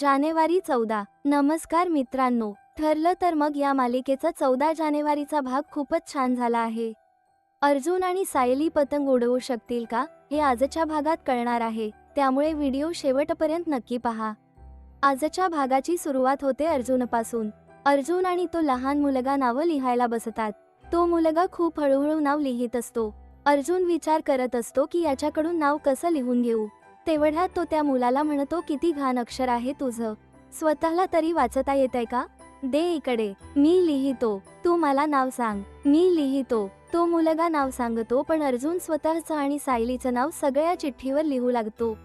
जानेवारी चौदा. नमस्कार मित्रांनो. ठरलं तर मग या मालिकेचा चौदा जानेवारीचा भाग खूपच छान झाला आहे. अर्जुन आणि सायली पतंग उडवू शकतील का? हे आजच्या भागात कळणार आहे. त्यामुळे व्हिडिओ शेवटपर्यंत नक्की पहा. आजच्या भागाची सुरुवात होते अर्जुनपासून. अर्जुन आणि तो लहान मुलगा नावं लिहायला बसतात. तो मुलगा खूप हळूहळू नाव लिहित असतो. अर्जुन विचार करत असतो की याच्याकडून नाव कसं लिहून घेऊ? तेवढ्यात तो त्या मुलाला म्हणतो किती घाण अक्षर आहे तुझं. स्वतःला तरी वाचता येतंय का? दे इकडे. मी लिहितो. तू मला नाव सांग. मी लिहितो. तो मुलगा नाव सांगतो पण अर्जुन स्वतःचं आणि सायलीचं नाव सगळ्या चिठ्ठीवर लिहू लागतो.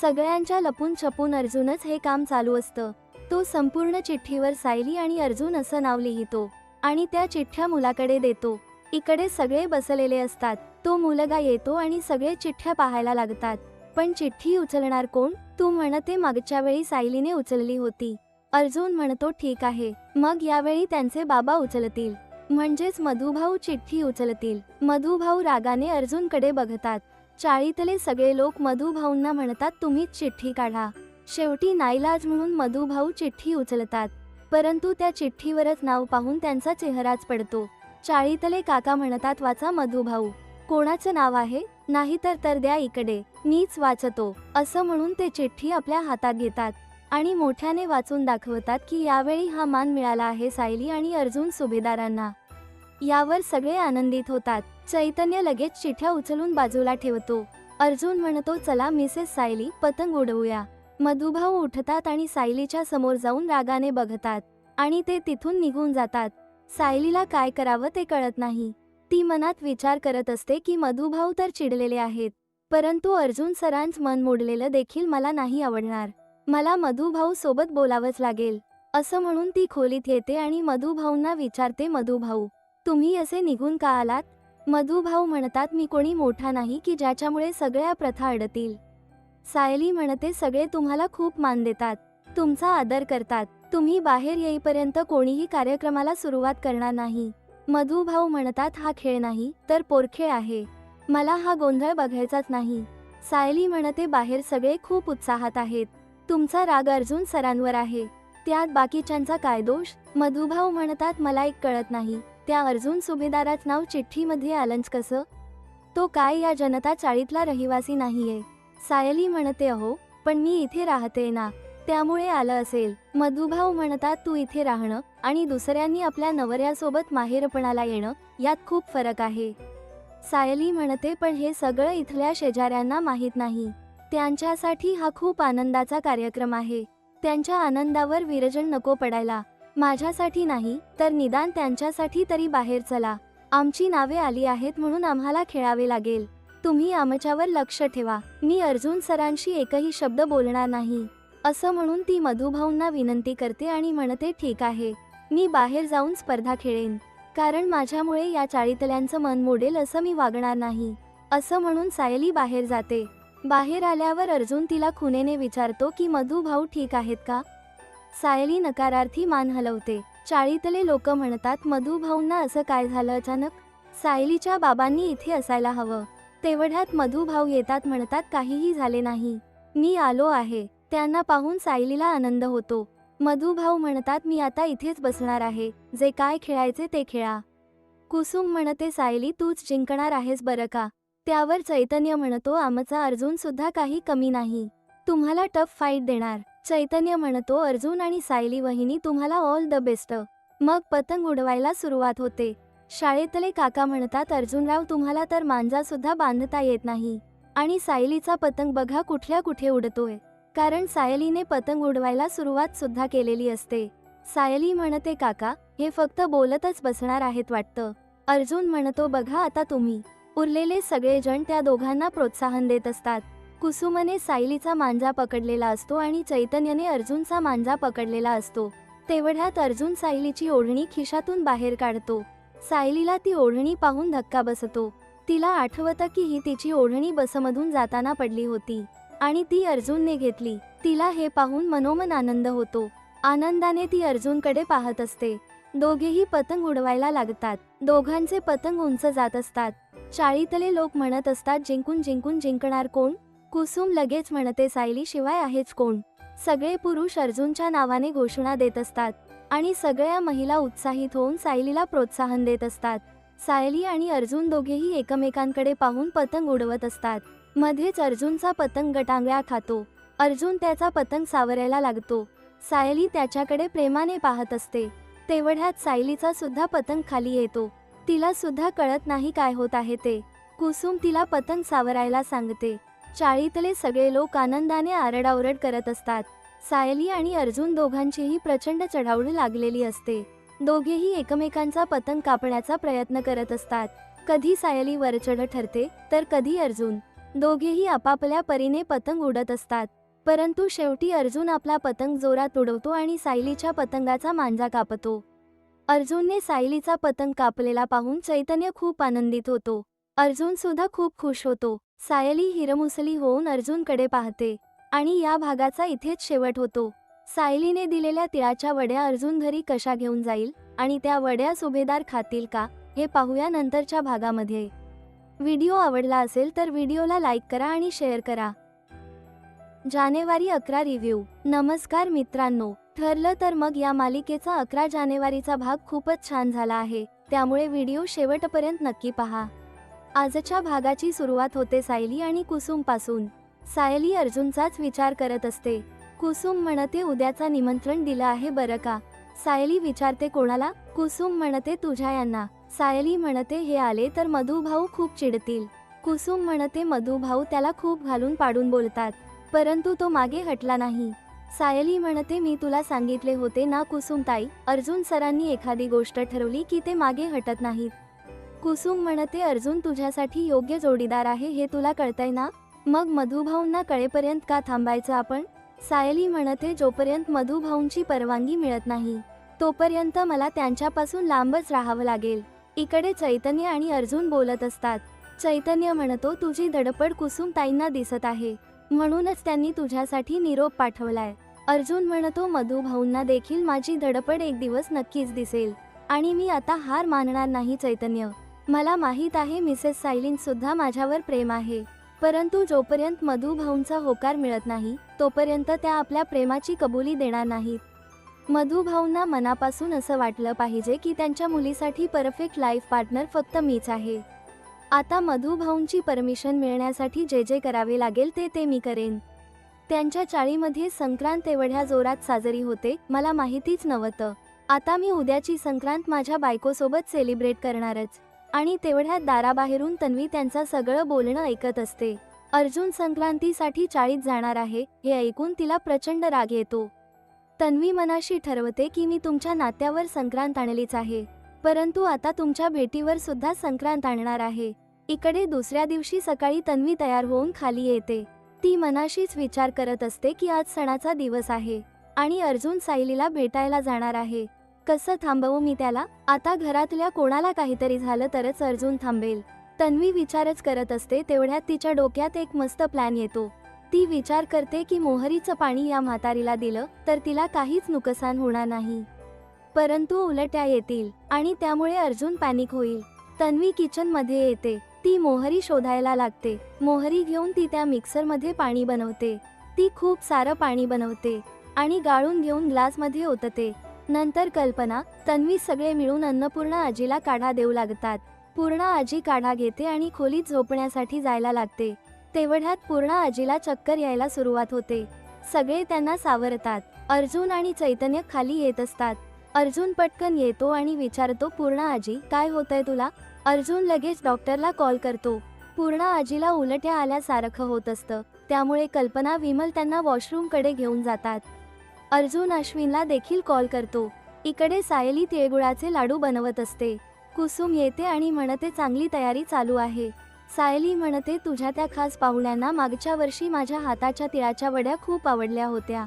सगळ्यांच्या लपून छपून अर्जुनच हे काम चालू असतं. तो संपूर्ण चिठ्ठीवर सायली आणि अर्जुन असं नाव लिहितो आणि त्या चिठ्ठ्या मुलाकडे देतो. इकडे सगळे बसलेले असतात. तो मुलगा येतो आणि सगळे चिठ्ठ्या पाहायला लागतात. पण चिठ्ठी उचलणार कोण? तू म्हणते मागच्या वेळी सायलीने उचलली होती. अर्जुन म्हणतो ठीक आहे. मग यावेळी त्यांचे बाबा उचलतील. म्हणजेच मधुभाऊ चिठ्ठी उचलतील. मधुभाऊ रागाने अर्जुनकडे बघतात. चाळीतले सगळे लोक मधुभाऊंना म्हणतात तुम्हीच चिठ्ठी काढा. शेवटी नाईलाज म्हणून मधुभाऊ चिठ्ठी उचलतात. परंतु त्या चिठ्ठीवरच नाव पाहून त्यांचा चेहराच पडतो. चाळीतले काका म्हणतात वाचा मधुभाऊ. कोणाचं नाव आहे? नाहीतर तर द्या इकडे. मीच वाचतो. असं म्हणून ते चिठ्ठी आपल्या हातात घेतात. आणि मोठ्याने वाचून दाखवतात की यावेळी हा मान मिळाला आहे सायली आणि अर्जुन सुभेदारांना. यावर सगळे आनंदित होतात. चैतन्य लगेच चिठ्या उचलून बाजूला ठेवतो. अर्जुन म्हणतो चला मिसेस सायली पतंग उडवूया. मधुभाऊ उठतात आणि सायलीच्या समोर जाऊन रागाने बघतात. आणि ते तिथून निघून जातात. सायलीला काय करावं ते कळत नाही. ती मनात विचार करत असते की मधुभाऊ तर चिडलेले आहेत परंतु अर्जुन सरांच मन मोडलेलं देखील मला नाही आवडणार. मला मधुभाऊ सोबत बोलावंच लागेल असं म्हणून ती खोलीत येते आणि मधुभाऊंना विचारते मधुभाऊ तुम्ही असे निघून का आलात मधुभाऊ म्हणतात मी कोणी मोठा नाही की ज्याच्यामुळे सगळ्या प्रथा अडतील सायली म्हणते सगळे तुम्हाला खूप मान देतात तुमचा आदर करतात. तुम्ही बाहेर येईपर्यंत कोणीही कार्यक्रमाला सुरुवात करणार नाही. मधुभाऊ म्हणतात हा खेळ नाही तर पोरखेळ आहे. मला हा गोंधळ बघायचाच नाही. सायली म्हणते बाहेर सगळे खूप उत्साहात आहेत. तुमचा राग अर्जुन सरांवर आहे. त्यात बाकीच्यांचा काय दोष? मधुभाऊ म्हणतात मला एक कळत नाही. त्या अर्जुन सुभेदाराच नाव चिठ्ठीमध्ये आलंच कसं? तो काय या जनता चाळीतला रहिवासी नाहीये. सायली म्हणते अहो पण मी इथे राहते ना. त्यामुळे आलं असेल. मधुभाऊ म्हणतात तू इथे राहणं आणि दुसऱ्यांनी आपल्या नवऱ्यासोबत माहेरपणाला येणं यात खूप फरक आहे. सायली म्हणते पण हे सगळं इथल्या शेजाऱ्यांना माहीत नाही. त्यांच्यासाठी हा खूप आनंदाचा कार्यक्रम आहे. त्यांच्या आनंदावर विरजन नको पडायला. माझ्यासाठी नाही तर निदान त्यांच्यासाठी तरी बाहेर चला. आमची नावे आली आहेत म्हणून आम्हाला खेळावे लागेल. तुम्ही आमच्यावर लक्ष ठेवा. मी अर्जुन सरांशी एकही शब्द बोलणार नाही. असं म्हणून ती मधुभाऊंना विनंती करते आणि म्हणते ठीक आहे. मी बाहेर जाऊन स्पर्धा खेळेन. कारण माझ्यामुळे या चाळीतल्यांचं मन मोडेल असं मी वागणार नाही. असं म्हणून सायली बाहेर जाते. बाहेर आल्यावर अर्जुन तिला खुनेने विचारतो की मधु भाऊ ठीक आहेत का? सायली नकारार्थी मान हलवते. चाळीतले लोक म्हणतात मधु भाऊंना असं काय झालं अचानक? सायलीच्या बाबांनी इथे असायला हवं. तेवढ्यात मधु भाऊ येतात म्हणतात काहीही झाले नाही. मी आलो आहे. त्यांना पाहून सायलीला आनंद होतो. मधुभाऊ म्हणतात मी आता इथेच बसणार आहे. जे काय खेळायचे ते खेळा कुसुम म्हणते सायली तूच जिंकणार आहेस बरं का त्यावर चैतन्य म्हणतो आमचा अर्जुन सुद्धा काही कमी नाही. तुम्हाला टफ फाईट देणार चैतन्य म्हणतो अर्जुन आणि सायली वहिनी तुम्हाला ऑल द बेस्ट मग पतंग उडवायला सुरुवात होते. शाळेतले काका म्हणतात अर्जुनराव तुम्हाला तर मांजा सुद्धा बांधता येत नाही. आणि सायलीचा पतंग बघा कुठल्या कुठे उडतोय. कारण सायलीने पतंग उडवायला सुरुवात सुद्धा केलेली असते. सायली म्हणते काका हे फक्त बोलतच बसणार आहेत वाटतं. अर्जुन म्हणतो बघा आता तुम्ही. उरलेले सगळेजण त्या दोघांना प्रोत्साहन देत असतात. कुसुमने सायलीचा मांजा पकडलेला असतो आणि चैतन्यने अर्जुनचा मांजा पकडलेला असतो. तेवढ्यात अर्जुन सायलीची ओढणी खिशातून बाहेर काढतो. सायलीला ती ओढणी पाहून धक्का बसतो. तिला आठवतं की ही तिची ओढणी बसमधून जाताना पडली होती. आणि ती अर्जुनने घेतली. तिला हे पाहून मनोमन आनंद होतो. आनंदाने ती अर्जुनकडे पाहत असते. दोघेही पतंग उडवायला लागतात. दोघांचे पतंग उंच जात असतात. चाळीतले लोक म्हणत असतात जिंकून जिंकून जिंकणार कोण? कुसुम लगेच म्हणते सायली शिवाय आहेच कोण? सगळे पुरुष अर्जुनच्या नावाने घोषणा देत असतात. आणि सगळ्या महिला उत्साहित होऊन सायलीला प्रोत्साहन देत असतात. सायली आणि अर्जुन दोघेही एकमेकांकडे पाहून पतंग उडवत असतात. मध्येच अर्जुनचा पतंग गटांगळ्या खातो. अर्जुन त्याचा पतंग सावरायला लागतो. सायली त्याच्याकडे प्रेमाने पाहत असते. तेवढ्यात सायलीचा सुद्धा पतंग खाली येतो. तिला सुद्धा कळत नाही काय होत आहे ते. कुसुम तिला पतंग सावरायला सांगते. चाळीतले सगळे लोक आनंदाने आरडाओरड करत असतात. सायली आणि अर्जुन दोघांचीही प्रचंड चढावड लागलेली असते. दोघेही एकमेकांचा पतंग कापण्याचा प्रयत्न करत असतात. कधी सायली वरचढ ठरते तर कधी अर्जुन. दोघेही आपापल्या परीने पतंग उडत असतात. परंतु शेवटी अर्जुन आपला पतंग जोरात उडवतो आणि सायलीच्या पतंगाचा मांजा कापतो. अर्जुनने सायलीचा पतंग कापलेला पाहून चैतन्य खूप आनंदित होतो. अर्जुन सुद्धा खूप खुश होतो. सायली हिरमुसली होऊन अर्जुनकडे पाहते आणि या भागाचा इथेच शेवट होतो. सायलीने दिलेल्या तिळाच्या वड्या अर्जुन घरी कशा घेऊन जाईल आणि त्या वड्या सुभेदार खातील का हे पाहूया नंतरच्या भागामध्ये. व्हिडिओ आवडला असेल तर व्हिडिओला लाईक करा आणि शेअर करा. जानेवारी अकरा रिव्ह्यू. नमस्कार मित्रांनो. ठरलं तर मग या मालिकेचा अकरा जानेवारीचा भाग खूपच छान झाला आहे. त्यामुळे व्हिडिओ शेवटपर्यंत नक्की पहा. आजच्या भागाची सुरुवात होते सायली आणि कुसुमपासून. सायली अर्जुनचाच विचार करत असते. कुसुम म्हणते उद्याचा निमंत्रण दिलं आहे बरं का? सायली विचारते कोणाला? कुसुम म्हणते तुझ्या यांना. सायली म्हणते हे आले तर मधुभाऊ खूप चिडतील. कुसुम म्हणते मधुभाऊ त्याला खूप घालून पाडून बोलतात परंतु तो मागे हटला नाही. सायली म्हणते मी तुला सांगितले होते ना कुसुम ताई अर्जुन सरांनी एखादी गोष्ट ठरवली की ते मागे हटत नाहीत. कुसुम म्हणते अर्जुन तुझ्यासाठी योग्य जोडीदार आहे हे तुला कळतंय ना? मग मधुभाऊंना कळेपर्यंत का थांबायचं आपण? सायली म्हणते जोपर्यंत मधुभाऊंची परवानगी मिळत नाही तोपर्यंत मला त्यांच्यापासून लांबच राहावं लागेल. इकडे चैतन्य आणि अर्जुन बोलत असतात. चैतन्य म्हणतो तुझी धडपड कुसुम ताईंना दिसत आहे. म्हणूनच त्यांनी तुझ्यासाठी निरोप पाठवलाय. अर्जुन म्हणतो मधुभाऊंना देखील माझी धडपड एक दिवस नक्कीच दिसेल. आणि मी आता हार मानणार नाही चैतन्य. मला माहीत आहे मिसेस सायलिन सुद्धा माझ्यावर प्रेम आहे. परंतु जोपर्यंत मधुभाऊंचा होकार मिळत नाही तोपर्यंत त्या आपल्या प्रेमाची कबुली देणार नाहीत. मधुभाऊंना मनापासून असं वाटलं पाहिजे की त्यांच्या मुलीसाठी परफेक्ट लाईफ पार्टनर फक्त मीच आहे. आता मधुभाऊंची परमिशन मिळण्यासाठी जे जे करावे लागेल ते ते मी करेन. त्यांच्या चाळीमध्ये संक्रांत एवढ्या जोरात साजरी होते मला माहितीच नव्हतं. आता मी उद्याची संक्रांत माझ्या बायकोसोबत सेलिब्रेट करणारच. आणि तेवढ्यात दाराबाहेरून तन्वी त्यांचं सगळं बोलणं ऐकत असते. अर्जुन संक्रांतीसाठी चाळीत जाणार आहे हे ऐकून तिला प्रचंड राग येतो. तन्वी मनाशी ठरवते की मी तुमच्या नात्यावर संक्रांत आणलीच आहे. परंतु आता तुमच्या भेटीवर सुद्धा संक्रांत आणणार आहे. इकडे दुसऱ्या दिवशी सकाळी तन्वी तयार होऊन खाली येते. ती मनाशीच विचार करत असते की आज सणाचा दिवस आहे आणि अर्जुन सायलीला भेटायला जाणार आहे. कसं थांबवू मी त्याला? आता घरातल्या कोणाला काहीतरी झालं तरच अर्जुन थांबेल. तन्वी विचारच करत असते तेवढ्यात तिच्या डोक्यात एक मस्त प्लॅन येतो. ती विचार करते की मोहरीचं पाणी या म्हातारीला दिलं तर तिला काहीच नुकसान होणार नाही. परंतु उलट्या येतील आणि त्यामुळे अर्जुन पॅनिक होईल. तन्वी किचनमध्ये येते. ती मोहरी शोधायला लागते. मोहरी घेऊन ती त्या मिक्सरमध्ये पाणी बनवते. ती खूप सारं पाणी बनवते आणि गाळून घेऊन ग्लासमध्ये ओतते. नंतर कल्पना तन्वी सगळे मिळून अन्नपूर्णा आजीला काढा देऊ लागतात. पूर्णा आजी काढा घेते आणि खोलीत झोपण्यासाठी जायला लागते. तेवढ्यात पूर्ण आजीला चक्कर यायला सुरुवात होते. सगळे त्यांना सावरतात. अर्जुन आणि चैतन्य खाली येत असतात. अर्जुन पटकन येतो आणि विचारतो पूर्ण आजी काय होतंय तुला? अर्जुन लगेच डॉक्टरला कॉल करतो. पूर्ण आजीला उलट्या आल्यासारखं होत असतं. त्यामुळे कल्पना विमल त्यांना वॉशरूमकडे घेऊन जातात. अर्जुन अश्विनला देखील कॉल करतो. इकडे सायली तिळगुळाचे लाडू बनवत असते. कुसुम येते आणि म्हणते चांगली तयारी चालू आहे. सायली म्हणते तुझ्या त्या खास पाहुण्यांना मागच्या वर्षी माझ्या हाताच्या तिळाच्या वड्या खूप आवडल्या होत्या.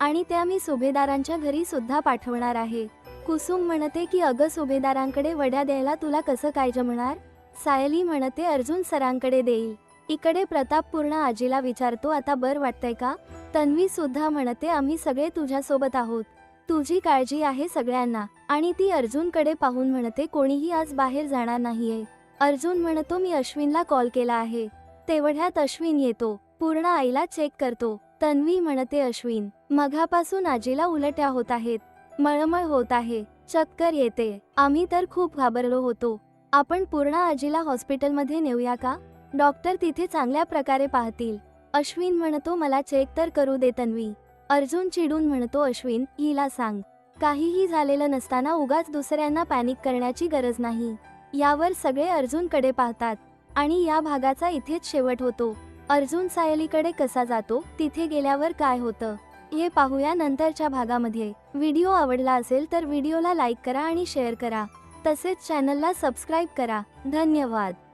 आणि त्या मी सुभेदारांच्या घरी सुद्धा पाठवणार आहे. कुसुम म्हणते की अगं सुभेदारांकडे वड्या द्यायला तुला कसं काय जमणार? सायली म्हणते अर्जुन सरांकडे देईल. इकडे प्रताप पूर्ण आजीला विचारतो आता बर वाटतंय का? तन्वी सुद्धा म्हणते आम्ही सगळे तुझ्यासोबत आहोत. तुझी काळजी आहे सगळ्यांना. आणि ती अर्जुनकडे पाहून म्हणते कोणीही आज बाहेर जाणार नाहीये. अर्जुन म्हणतो मी अश्विनला कॉल केला आहे. तेवढ्यात अश्विन येतो. पूर्ण आईला चेक करतो. तन्वी म्हणते अश्विन मघापासून आजीला उलट्या होत आहेत. मळमळ होत आहे. चक्कर येते. आम्ही तर खूप घाबरलो होतो. आपण पूर्ण आजीला हॉस्पिटलमध्ये नेऊया का? डॉक्टर तिथे चांगल्या प्रकारे पाहतील. अश्विन म्हणतो मला चेक तर करू दे तन्वी. अर्जुन चिडून म्हणतो अश्विन हिला सांग. काहीही झालेलं नसताना उगाच दुसऱ्यांना पॅनिक करण्याची गरज नाही. यावर सगळे अर्जुनकडे पाहतात आणि या भागाचा इथेच शेवट होतो. अर्जुन सायलीकडे कसा जातो तिथे गेल्यावर काय होतं हे पाहूया नंतरच्या भागामध्ये. व्हिडिओ आवडला असेल तर व्हिडिओला लाईक करा आणि शेअर करा. तसेच चॅनलला सबस्क्राईब करा. धन्यवाद.